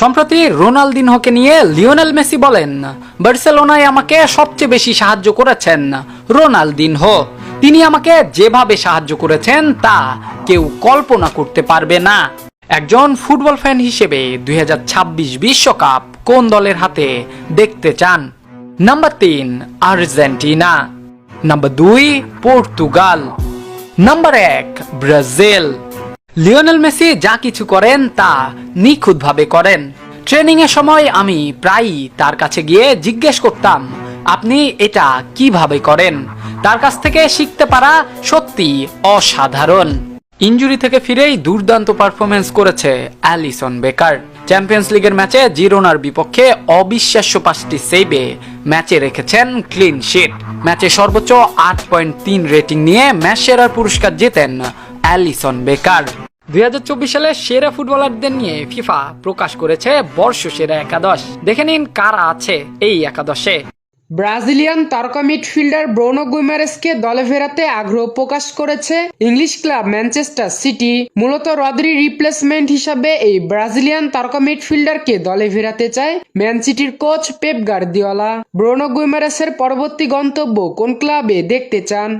সম্প্রতি রোনালদিনহোকে নিয়ে Lionel Messi বলেন, বার্সেলোনায় আমাকে সবচেয়ে বেশি সাহায্য করেছেন রোনালদিনহো। তিনি আমাকে যেভাবে সাহায্য করেছেন, তা কেউ কল্পনা করতে পারবে না। একজন ফুটবল ফ্যান হিসেবে দুই বিশ্বকাপ কোন দলের হাতে দেখতে চান? নাম্বার তিন, আর্জেন্টিনা। নাম্বার দুই, পর্তুগাল। নাম্বার এক, ব্রাজিল। লিওনেল মেসি যা কিছু করেন তা নিখুঁতভাবে করেন। ট্রেনিং এর সময় আমি প্রায়ই তার কাছে গিয়ে জিজ্ঞেস করতাম, আপনি এটা কীভাবে করেন? তার কাছ থেকে শিখতে পারা সত্যি অসাধারণ। ইঞ্জুরি থেকে ফিরেই দুর্দান্ত পারফরমেন্স করেছে অ্যালিসন বেকার। চ্যাম্পিয়ন্স লিগের ম্যাচে জিরোনার বিপক্ষে অবিশ্বাস্য পাঁচটি সেভে ম্যাচে রেখেছেন ক্লিন শিট। ম্যাচে সর্বোচ্চ আট পয়েন্ট তিন রেটিং নিয়ে ম্যাচ সেরার পুরস্কার জেতেন অ্যালিসন বেকার। দুই সালে সেরা ফুটবলারদের নিয়ে ফিফা প্রকাশ করেছে বর্ষ সেরা একাদশ। দেখে নিন কারা আছে এই একাদশে। ব্রাজিলিয়ান তারকা মিডফিল্ডার ব্রোনো গুইমারেসকে দলে ফেরাতে আগ্রহ প্রকাশ করেছে ইংলিশ ক্লাব ম্যানচেস্টার সিটি। মূলত রদ্রি রিপ্লেসমেন্ট হিসাবে এই ব্রাজিলিয়ান তারকা মিডফিল্ডারকে দলে ফেরাতে চায় ম্যান সিটির কোচ পেপ গার্দিওলা। ব্রোনো গুইমারেসের পরবর্তী গন্তব্য কোন ক্লাবে দেখতে চান?